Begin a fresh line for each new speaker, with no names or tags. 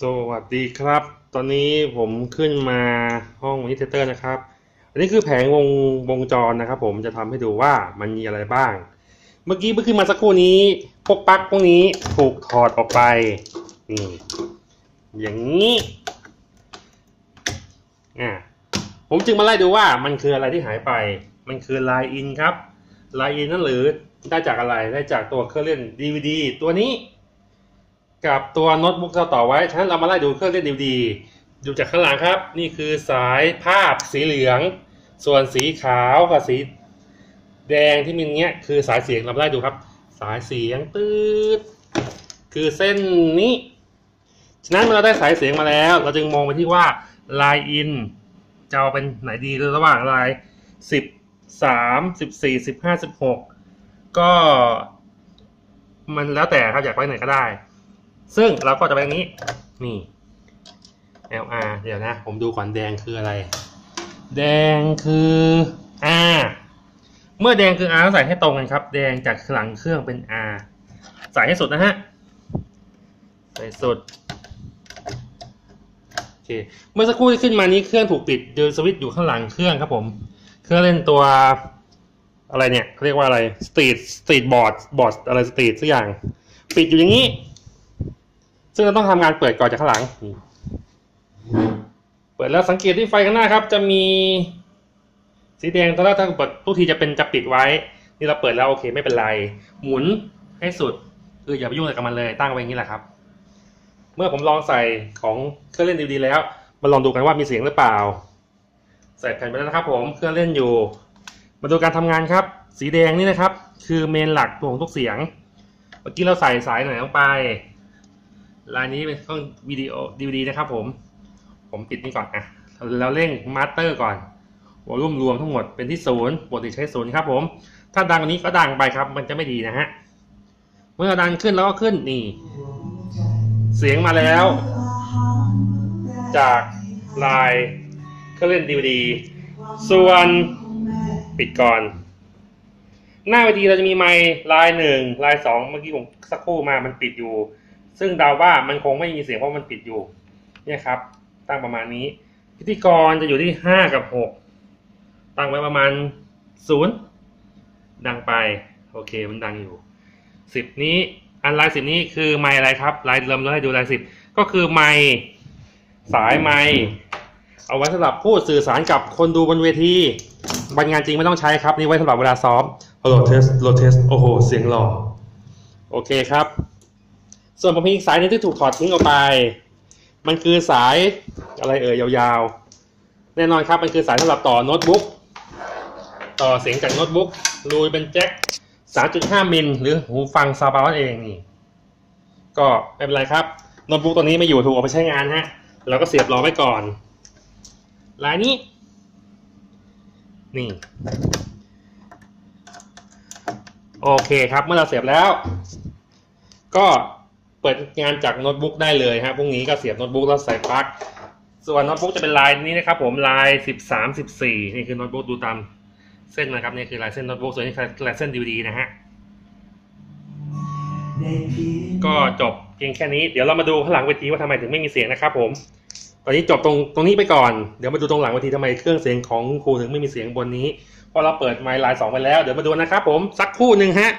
สวัสดีครับ ตอนนี้ผมขึ้นมาห้องมอนิเตอร์นะครับ อันนี้คือแผงวงวงจรนะครับ ผมจะทำให้ดูว่ามันมีอะไรบ้าง เมื่อกี้เพิ่งขึ้นมาสักครู่นี้ พวกปลั๊กพวกนี้ถูกถอดออกไป นี่ อย่างนี้ อ่า ผมจึงมาไล่ดูว่ามันคืออะไรที่หายไป มันคือไลน์อินครับ ไลน์อินนั่นหรือได้จากอะไร ได้จากตัวเครื่องเล่น DVD ตัวนี้ กับตัวโน้ตบุ๊กเราต่อไว้ ฉะนั้นเรามาไล่ดูเครื่องเล่น DVD ดูจากข้างหลังครับ นี่คือสายภาพสีเหลือง ส่วนสีขาวกับสีแดงที่มีเงี้ยคือสายเสียงเราไล่ดูครับ สายเสียงตืดคือเส้นนี้ ฉะนั้นเมื่อเราได้สายเสียงมาแล้ว เราจึงมองไปที่ว่าไลน์อินจะเอาเป็นไหนดีระหว่างลน์สิบสามสิบสี่สิบห้าสิบหกก็มันแล้วแต่ครับอยากไว้ไหนก็ได้ ซึ่งเราก็จะไปอย่างนี้ นี่ LR เดี๋ยวนะ ผมดูก่อนแดงคืออะไร แดงคือ R เมื่อแดงคือ R ก็ใส่ให้ตรงกันครับ แดงจากหลังเครื่องเป็น R ใส่ให้สุดนะฮะ ใส่สุด โอเค เมื่อสักครู่ที่ขึ้นมานี้เครื่องถูกปิดโดยสวิตช์อยู่ข้างหลังเครื่องครับผม เครื่องเล่นตัวอะไรเนี่ยเขาเรียกว่าอะไรสตรีทสตรีทบอร์ดบอร์ดอะไรสตรีทสักอย่าง ปิดอยู่อย่างนี้ ซึ่งเราต้องทำงานเปิดก่อนจากข้างหลัง เปิดแล้วสังเกตที่ไฟข้างหน้าครับ จะมีสีแดงตอนแรกถ้าเปิดทุกทีจะเป็นจะปิดไว้ นี่เราเปิดแล้วโอเคไม่เป็นไร หมุนให้สุดคืออย่าไปยุ่งอะไรกับมันเลยตั้งไว้อย่างนี้แหละครับ เมื่อผมลองใส่ของเครื่องเล่นดีๆแล้ว มาลองดูกันว่ามีเสียงหรือเปล่า ใส่แผ่นไปแล้วนะครับ ผมเครื่องเล่นอยู่ มาดูการทำงานครับ สีแดงนี่นะครับ คือเมนหลักของทุกเสียง เมื่อกี้เราใส่สายไหนลงไป ลายนี้เป็นเครื่องวิดีโอดีวดีนะครับผม ผมปิดนี่ก่อนอะแล้วเร่งมาสเตอร์ก่อนวอลลุ่มรวมทั้งหมดเป็นที่ศูนย์ปกติใช้ศูนย์ครับผม ถ้าดังกว่านี้ก็ดังไปครับ มันจะไม่ดีนะฮะ เมื่อดังขึ้นแล้วก็ขึ้นนี่ เสียงมาแล้ว จากลายเครื่องเล่นดีวดี ส่วนปิดก่อน หน้าเวทีเราจะมีไมค์ลายหนึ่งลายสองเมื่อกี้ผมสักครู่มามันปิดอยู่ ซึ่งเดาว่ามันคงไม่มีเสียงเพราะมันปิดอยู่เนี่ยครับ ตั้งประมาณนี้ พิธีกรจะอยู่ที่ห้ากับหกตั้งไว้ประมาณศูนย์ดังไป โอเคมันดังอยู่สิบนี้อันลายสิบนี้คือไมค์อะไรครับลายเริ่มเราให้ดูลายสิบก็คือไมค์สายไมค์เอาไว้สำหรับพูดสื่อสารกับคนดูบนเวทีบรรงานจริงไม่ต้องใช้ครับ นี่ไว้สำหรับเวลาซ้อมโหลดเทสโหลดเทสโอ้โห เสียงหล่อโอเคครับ ส่วนผมมีอีกสายนึงที่ถูกถอดทิ้งออกไป มันคือสายอะไรเอ่ยยาวๆ แน่นอนครับมันคือสายสำหรับต่อโน้ตบุ๊ก ต่อเสียงจากโน้ตบุ๊กรูยเป็นแจ็ค 3.5 มิลหรือหูฟังซาวบาร์เองนี่ ก็ไม่เป็นไรครับ โน้ตบุ๊กตัวนี้ไม่อยู่ถูกเอาไปใช้งานฮะ เราก็เสียบรอไว้ก่อน ลายนี้ นี่ โอเคครับ เมื่อเราเสียบแล้ว ก็ เปิดงานจากโน้ตบุ๊กได้เลยฮะพรุ่งนี้ก็เสียบโน้ตบุ๊กแล้วใส่ปลั๊กส่วนโน้ตบุ๊กจะเป็นลายนี้นะครับผมลายสิบสามสิบสี่นี่คือโน้ตบุ๊กดูตามเส้นนะครับนี่คือลายเส้นโน้ตบุ๊กส่วนนี้คือลายเส้นดีวดีนะฮะก็จบเพียงแค่นี้เดี๋ยวเรามาดูข้างหลังเวทีว่าทำไมถึงไม่มีเสียงนะครับผมตอนนี้จบตรงตรงนี้ไปก่อนเดี๋ยวมาดูตรงหลังเวทีทำไมเครื่องเสียงของครูถึงไม่มีเสียงบนนี้เพราะเราเปิดไมค์ลายสองไปแล้วเดี๋ยวมาดูนะครับผมสักคู่หนึ่งฮะ